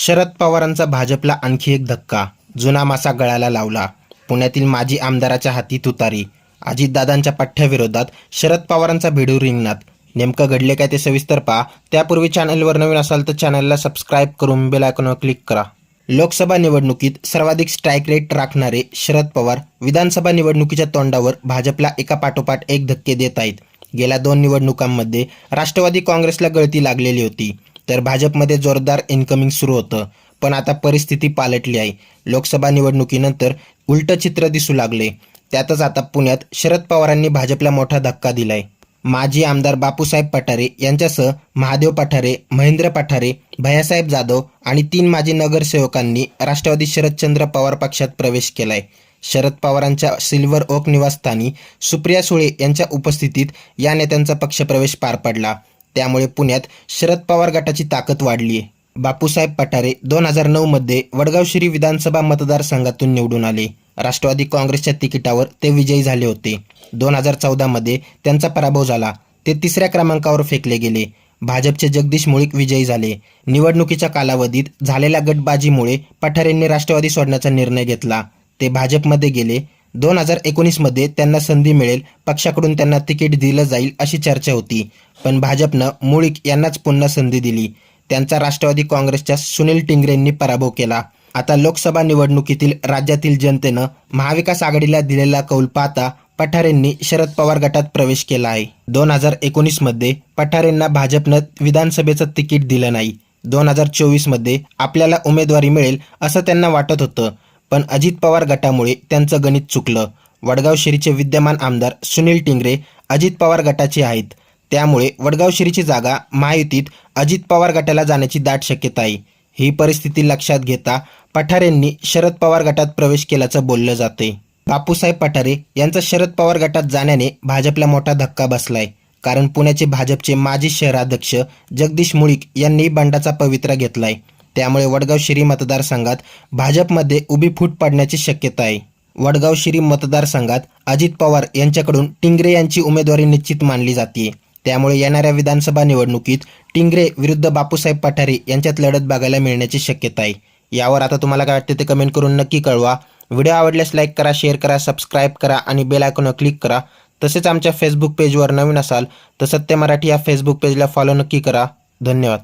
शरद पवारांचा भाजपला आणखी एक धक्का. जुना मासा गळाला लावला. पुण्यातील माजी आमदाराच्या हाती तुतारी. अजितदादांच्या पठ्ठ्याविरोधात शरद पवारांचा भिडू रिंगणात. नेमकं घडले काय ते सविस्तर पहा. त्यापूर्वी चॅनलवर नवीन असाल तर चॅनलला सबस्क्राईब करून बेल आयकॉनवर क्लिक करा. लोकसभा निवडणुकीत सर्वाधिक स्ट्राईक रेट राखणारे शरद पवार विधानसभा निवडणुकीच्या तोंडावर भाजपला एका पाठोपाठ एक धक्के देत आहेत. गेल्या दोन निवडणुकांमध्ये राष्ट्रवादी काँग्रेसला गळती लागलेली होती. तर भाजपमध्ये जोरदार इन्कमिंग सुरू होतं. पण आता परिस्थिती पालटली आहे. लोकसभा निवडणुकीनंतर उलटं चित्र दिसू लागले. त्यातच आता पुण्यात शरद पवारांनी भाजपला मोठा धक्का दिलाय. माजी आमदार बापूसाहेब पठारे यांच्यासह महादेव पठारे महेंद्र पठारे भैयासाहेब जाधव आणि तीन माजी नगरसेवकांनी राष्ट्रवादी शरदचंद्र पवार पक्षात प्रवेश केलाय. शरद पवारांच्या सिल्वर ओक निवासस्थानी सुप्रिया सुळे यांच्या उपस्थितीत या नेत्यांचा पक्षप्रवेश पार पडला. त्यामुळे पुण्यात शरद पवार गटाची ताकद वाढली आहे. बापूसाहेब पठारे दोन हजार नऊमध्ये वडगाव श्री विधानसभा मतदारसंघातून निवडून आले. राष्ट्रवादी काँग्रेसच्या तिकिटावर ते विजयी झाले होते. दोन हजार चौदामध्ये त्यांचा पराभव झाला. ते तिसऱ्या क्रमांकावर फेकले गेले. भाजपचे जगदीश मुळीक विजयी झाले. निवडणुकीच्या कालावधीत झालेल्या गटबाजीमुळे पठारेंनी राष्ट्रवादी सोडण्याचा निर्णय घेतला. ते भाजपमध्ये गेले. दोन हजार एकोणीसमध्ये त्यांना संधी मिळेल पक्षाकडून त्यांना तिकीट दिलं जाईल अशी चर्चा होती. पण भाजपनं मुळीक यांनाच पुन्हा संधी दिली. त्यांचा राष्ट्रवादी काँग्रेसच्या सुनील टिंगरेंनी पराभव केला. आता लोकसभा निवडणुकीतील राज्यातील जनतेनं महाविकास आघाडीला दिलेला कौल पाहता पठारेंनी शरद पवार गटात प्रवेश केला आहे. दोन हजार एकोणीसमध्ये पठारेंना भाजपनं विधानसभेचं तिकीट दिलं नाही. दोन हजार चोवीसमध्ये आपल्याला उमेदवारी मिळेल असं त्यांना वाटत होतं. पण अजित पवार गटामुळे त्यांचं गणित चुकलं. वडगाव शिरीचे विद्यमान आमदार सुनील टिंगरे अजित पवार गटाचे आहेत. त्यामुळे वडगाव शिरीची जागा महायुतीत अजित पवार गटाला जाण्याची दाट शक्यता आहे. ही परिस्थिती लक्षात घेता पठारेंनी शरद पवार गटात प्रवेश केल्याचं बोललं जाते बापूसाहेब पठारे यांचा शरद पवार गटात जाण्याने भाजपला मोठा धक्का बसलाय. कारण पुण्याचे भाजपचे माजी शहराध्यक्ष जगदीश मुळीक यांनी बंडाचा पवित्रा घेतलाय. त्यामुळे वडगाव शिरी मतदारसंघात भाजपमध्ये उभी फूट पडण्याची शक्यता आहे. वडगाव शिरी मतदारसंघात अजित पवार यांच्याकडून टिंगरे यांची उमेदवारी निश्चित मानली जाते. त्यामुळे येणाऱ्या विधानसभा निवडणुकीत टिंगरे विरुद्ध बापूसाहेब पठारे यांच्यात लढत बघायला मिळण्याची शक्यता आहे. यावर आता तुम्हाला काय वाटते ते कमेंट करून नक्की कळवा. व्हिडिओ आवडल्यास लाईक करा शेअर करा सबस्क्राईब करा आणि बेल आयकॉनवर क्लिक करा. तसेच आमच्या फेसबुक पेजवर नवीन असाल तर सत्य मराठी या फेसबुक पेजला फॉलो नक्की करा. धन्यवाद.